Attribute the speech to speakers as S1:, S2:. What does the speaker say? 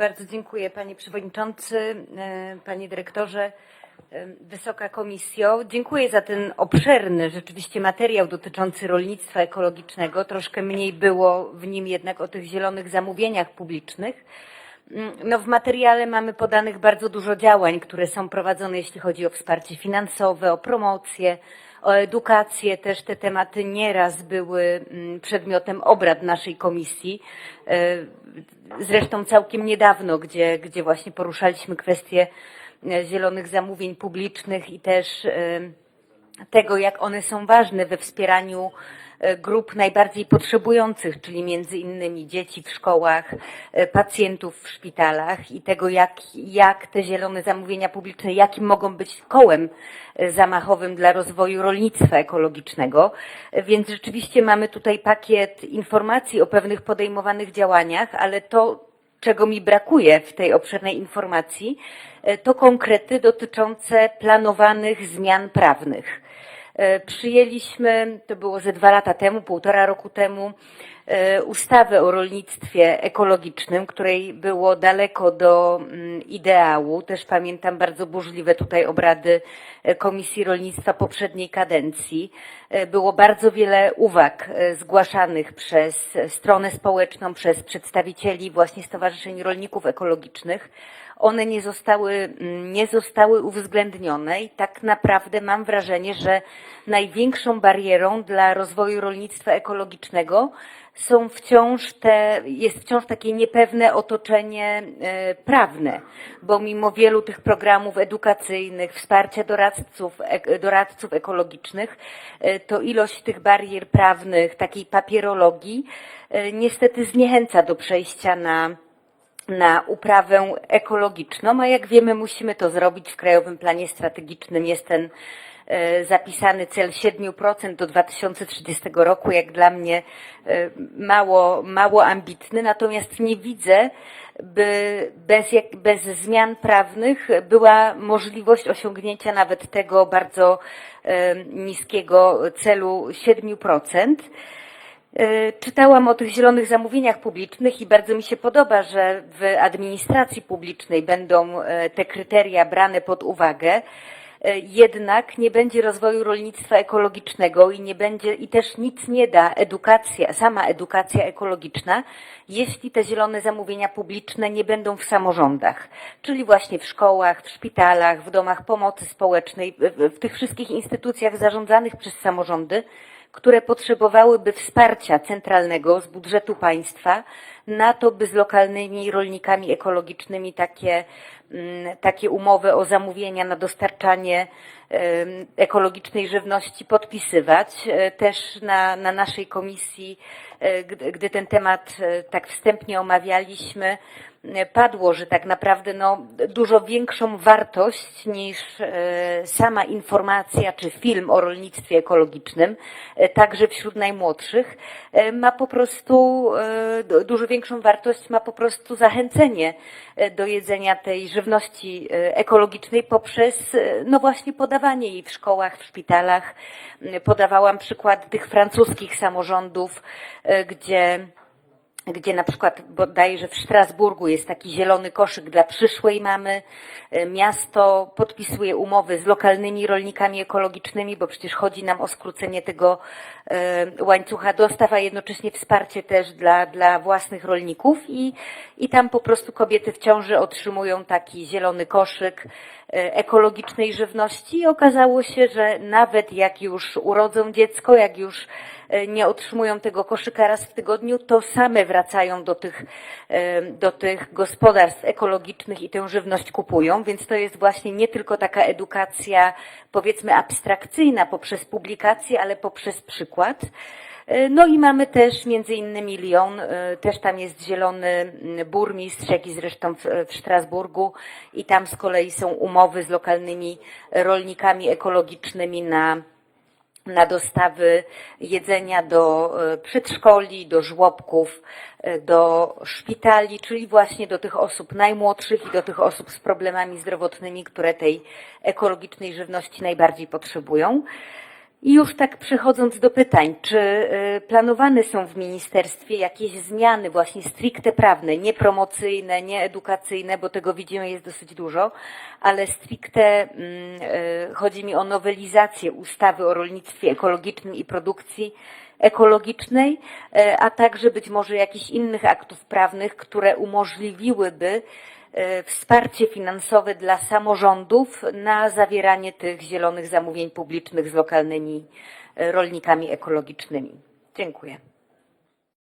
S1: Bardzo dziękuję Panie Przewodniczący, e, Panie Dyrektorze, e, Wysoka Komisjo. Dziękuję za ten obszerny rzeczywiście materiał dotyczący rolnictwa ekologicznego. Troszkę mniej było w nim jednak o tych zielonych zamówieniach publicznych. Mm, No w materiale mamy podanych bardzo dużo działań, które są prowadzone, jeśli chodzi o wsparcie finansowe, o promocję, o edukację. Też te tematy nieraz były mm, przedmiotem obrad naszej komisji. E, Zresztą całkiem niedawno, gdzie, gdzie właśnie poruszaliśmy kwestię e, zielonych zamówień publicznych i też e, tego, jak one są ważne we wspieraniu grup najbardziej potrzebujących, czyli między innymi dzieci w szkołach, e, pacjentów w szpitalach i tego, jak, jak te zielone zamówienia publiczne, jakim mogą być kołem e, zamachowym dla rozwoju rolnictwa ekologicznego. E, Więc rzeczywiście mamy tutaj pakiet informacji o pewnych podejmowanych działaniach, ale to, czego mi brakuje w tej obszernej informacji, e, to konkrety dotyczące planowanych zmian prawnych. E, Przyjęliśmy, to było ze dwa lata temu, półtora roku temu, e, ustawę o rolnictwie ekologicznym, której było daleko do mm, ideału. Też pamiętam bardzo burzliwe tutaj obrady e, Komisji Rolnictwa poprzedniej kadencji. Było bardzo wiele uwag zgłaszanych przez stronę społeczną, przez przedstawicieli właśnie Stowarzyszeń Rolników Ekologicznych one nie zostały, nie zostały uwzględnione i tak naprawdę mam wrażenie, że największą barierą dla rozwoju rolnictwa ekologicznego są wciąż te, jest wciąż takie niepewne otoczenie e, prawne, bo mimo wielu tych programów edukacyjnych, wsparcia doradców, ek- doradców ekologicznych, e, to ilość tych barier prawnych, takiej papierologii, e, niestety zniechęca do przejścia na na uprawę ekologiczną, a jak wiemy, musimy to zrobić w Krajowym Planie Strategicznym. Jest ten e, zapisany cel 7% do 2030 roku, jak dla mnie e, mało, mało ambitny, natomiast nie widzę, by bez, bez zmian prawnych była możliwość osiągnięcia nawet tego bardzo e, niskiego celu 7%. E, Czytałam o tych zielonych zamówieniach publicznych i bardzo mi się podoba, że w administracji publicznej będą e, te kryteria brane pod uwagę. E, Jednak nie będzie rozwoju rolnictwa ekologicznego i nie będzie, i też nic nie da edukacja, sama edukacja ekologiczna, jeśli te zielone zamówienia publiczne nie będą w samorządach, czyli właśnie w szkołach, w szpitalach, w domach pomocy społecznej, w, w tych wszystkich instytucjach zarządzanych przez samorządy, które potrzebowałyby wsparcia centralnego z budżetu państwa na to, by z lokalnymi rolnikami ekologicznymi takie, takie umowy o zamówienia na dostarczanie ekologicznej żywności podpisywać. E, Też na, na naszej komisji, e, gdy, ten temat e, tak wstępnie omawialiśmy, padło, że tak naprawdę no, dużo większą wartość niż sama informacja czy film o rolnictwie ekologicznym, także wśród najmłodszych, ma po prostu du- dużo większą wartość, ma po prostu zachęcenie do jedzenia tej żywności e, ekologicznej poprzez, e, no właśnie, podawanie jej w szkołach, w szpitalach. Podawałam przykład tych francuskich samorządów, e, gdzie gdzie na przykład bodajże w Strasburgu jest taki zielony koszyk dla przyszłej mamy. E, Miasto podpisuje umowy z lokalnymi rolnikami ekologicznymi, bo przecież chodzi nam o skrócenie tego e, łańcucha dostaw, a jednocześnie wsparcie też dla, dla własnych rolników i, i tam po prostu kobiety w ciąży otrzymują taki zielony koszyk e, ekologicznej żywności i okazało się, że nawet jak już urodzą dziecko, jak już nie otrzymują tego koszyka raz w tygodniu, to same wracają do tych, e, do tych gospodarstw ekologicznych i tę żywność kupują, więc to jest właśnie nie tylko taka edukacja, powiedzmy abstrakcyjna poprzez publikacje, ale poprzez przykład. E, No i mamy też między innymi Lyon, e, też tam jest zielony burmistrz, jak i zresztą w, w Strasburgu. I tam z kolei są umowy z lokalnymi rolnikami ekologicznymi na na dostawy jedzenia do e, przedszkoli, do żłobków, e, do szpitali, czyli właśnie do tych osób najmłodszych i do tych osób z problemami zdrowotnymi, które tej ekologicznej żywności najbardziej potrzebują. I już tak przechodząc do pytań, czy y, planowane są w ministerstwie jakieś zmiany właśnie stricte prawne, nie promocyjne, nie edukacyjne, bo tego widzimy jest dosyć dużo, ale stricte mm, y, chodzi mi o nowelizację ustawy o rolnictwie ekologicznym i produkcji ekologicznej, y, a także być może jakichś innych aktów prawnych, które umożliwiłyby wsparcie finansowe dla samorządów na zawieranie tych zielonych zamówień publicznych z lokalnymi e, rolnikami ekologicznymi. Dziękuję.